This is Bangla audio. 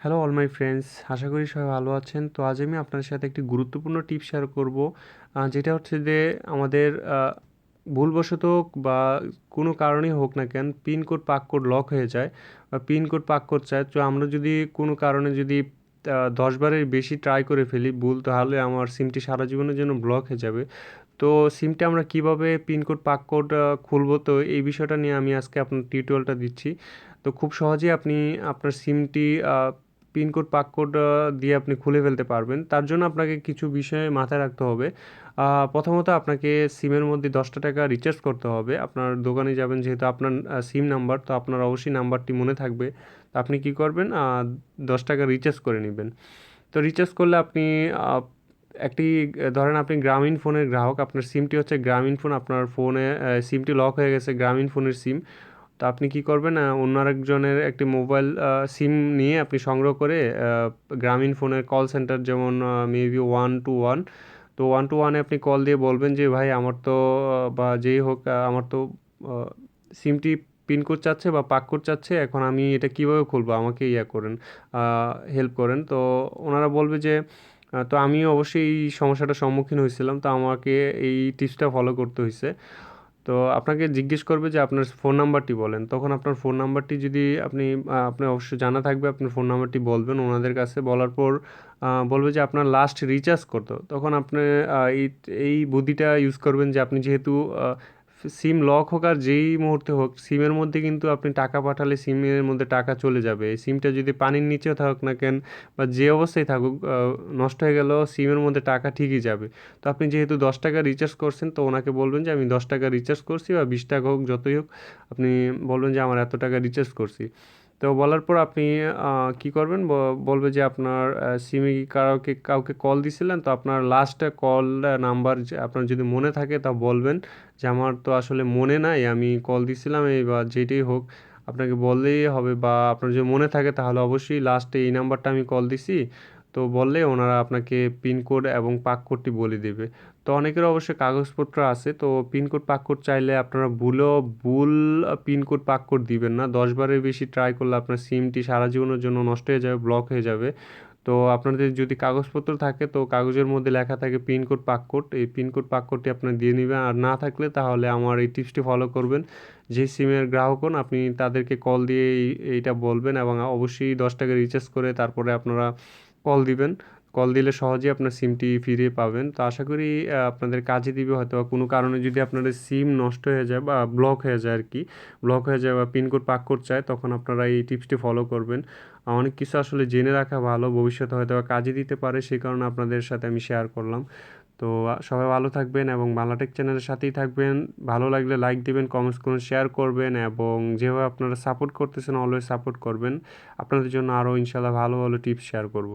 হ্যালো অল মাই ফ্রেন্ডস আশা করি সবাই ভালো আছেন। তো আজ আমি আপনাদের সাথে একটি গুরুত্বপূর্ণ টিপ শেয়ার করব যেটা হচ্ছে যে আমাদের ভুলবশত বা কোনো কারণেই হোক না কেন পিনকোড পাক কোড লক হয়ে যায়। বা পিনকোড পাক কোড চায়। তো আমরা যদি কোনো কারণে যদি আহ, দশ বারের বেশি ট্রাই করে ফেলি ভুল তাহলে আমার সিমটি সারা জীবনের জন্য ব্লক হয়ে যাবে। তো সিমটা আমরা কীভাবে পিনকোড পাক কোড খুলবো? তো এই বিষয়টা নিয়ে আমি আজকে আপনার টিউটোরিয়ালটা দিচ্ছি। তো খুব সহজেই আপনি আপনার সিমটি পিনকোড পাক কোড দিয়ে আপনি খুলে ফেলতে পারবেন। তার জন্য আপনাকে কিছু বিষয়ে মাথায় রাখতে হবে। প্রথমত আপনাকে সিমের মধ্যে দশটা টাকা রিচার্জ করতে হবে। আপনার দোকানে যাবেন যেহেতু আপনার সিম নাম্বার, তো আপনার অবশ্যই নাম্বারটি মনে থাকবে। তো আপনি কি করবেন? দশ টাকা রিচার্জ করে নেবেন। তো রিচার্জ করলে আপনি একটি, ধরেন আপনি গ্রামীণ ফোনের গ্রাহক, আপনার সিমটি হচ্ছে গ্রামীণ ফোন, আপনার ফোনে সিমটি লক হয়ে গেছে, গ্রামীণ ফোনের সিম। তো আপনি কি করবেন অন্য আরেকজনের একটি মোবাইল সিম নিয়ে আপনি সংগ্রহ করে গ্রামীণ ফোনের কল সেন্টার যেমন মেবি ওয়ান টু ওয়ান তো ওয়ান টু ওয়ানে আপনি কল দিয়ে বলবেন যে, ভাই, আমার তো বা যেই হোক আমার তো সিমটি পিনকোড চাচ্ছে বা পাককোড চাচ্ছে, এখন আমি এটা কীভাবে খুলবো? আমাকে ইয়া করেন হেল্প করেন। তো ওনারা বলবে যে তো আমি অবশ্যই এই সমস্যাটার সম্মুখীন হয়েছিলাম, তো আমাকে এই টিপসটা ফলো করতে হয়েছে। তো আপনাকে জিজ্ঞেস করবে যে আপনার ফোন নাম্বারটি বলেন। তখন আপনার ফোন নাম্বারটি যদি আপনি আপনি অবশ্যই জানা থাকবে আপনার ফোন নাম্বারটি বলবেন ওনাদের কাছে। বলার পর বলবে যে আপনার লাস্ট রিচার্জ করতো তখন আপনি এই এই বুদ্ধিটা ইউজ করবেন যে আপনি যেহেতু সিম লক হোক আর যেই মুহূর্তে হোক সিমের মধ্যে কিন্তু আপনি টাকা পাঠালে সিমের মধ্যে টাকা চলে যাবে। এই সিমটা যদি পানির নিচেও থাকুক না কেন বা যে অবস্থায় থাকুক নষ্ট হয়ে গেলেও সিমের মধ্যে টাকা ঠিকই যাবে। তো আপনি যেহেতু দশ টাকা রিচার্জ করছেন, তো ওনাকে বলবেন যে, আমি দশ টাকা রিচার্জ করছি বা বিশ টাকা হোক, যতই হোক, আপনি বলবেন যে, আমার এত টাকা রিচার্জ করছি। তো বলার পর আপনি কি করবেন? বলবে যে আপনার সিমে কাউকে কাউকে কল দিছিলেন, তো আপনার লাস্ট কল নাম্বার আপনার যদি মনে থাকে তা বলবেন। যে আমার তো আসলে মনে নাই, আমি কল দিছিলাম, এই বা যেটাই হোক, আপনাকে বললেই হবে বা আপনার যদি মনে থাকে তাহলে অবশ্যই লাস্টে এই নাম্বারটা আমি কল দিছি। তো বললে ওনারা আপনাকে পিনকোড এবং পাক কোডটি বলে দেবে। তো অনেকের অবশ্যই কাগজপত্র আছে, তো পিনকোড পাক কোড চাইলে আপনারা ভুলেও ভুল পিনকোড পাক কোড দিবেন না। দশ বারের বেশি ট্রাই করলে আপনার সিমটি সারা জীবনের জন্য নষ্ট হয়ে যাবে ব্লক হয়ে যাবে। তো আপনাদের যদি কাগজপত্র থাকে, তো কাগজের মধ্যে লেখা থাকে পিনকোড পাক কোড এই পিনকোড পাক কোডটি আপনার দিয়ে নেবেন। আর না থাকলে তাহলে আমার এই টিপসটি ফলো করবেন। যে সিমের গ্রাহক হন আপনি তাদেরকে কল দিয়ে এই- এইটা বলবেন এবং অবশ্যই দশ টাকা রিচার্জ করে তারপরে আপনারা কল দিবেন। কল দিলে সহজেই আপনার সিমটি ফিরে পাবেন। তো আশা করি আপনাদের কাজে দিবে হয়তো বা কোনো কারণে যদি আপনাদের সিম নষ্ট হয়ে যায় বা ব্লক হয়ে যায় আর কি, ব্লক হয়ে যায় বা পিনকোড পাক করতে চায়, তখন আপনারা এই টিপসটি ফলো করবেন। অনেক কিছু আসলে জেনে রাখা ভালো, ভবিষ্যতে হয়তো বা কাজে দিতে পারে, সেই কারণে আপনাদের সাথে আমি শেয়ার করলাম। তো সবাই ভালো থাকবেন এবং বাংলাটেক চ্যানেলের সাথেই থাকবেন। ভালো লাগলে লাইক দিবেন কমেন্টস করুন শেয়ার করবেন এবং যেভাবে আপনারা সাপোর্ট করতেছেন অলওয়েজ সাপোর্ট করবেন। আপনাদের জন্য আরও ইনশাল্লাহ ভালো ভালো টিপস শেয়ার করব।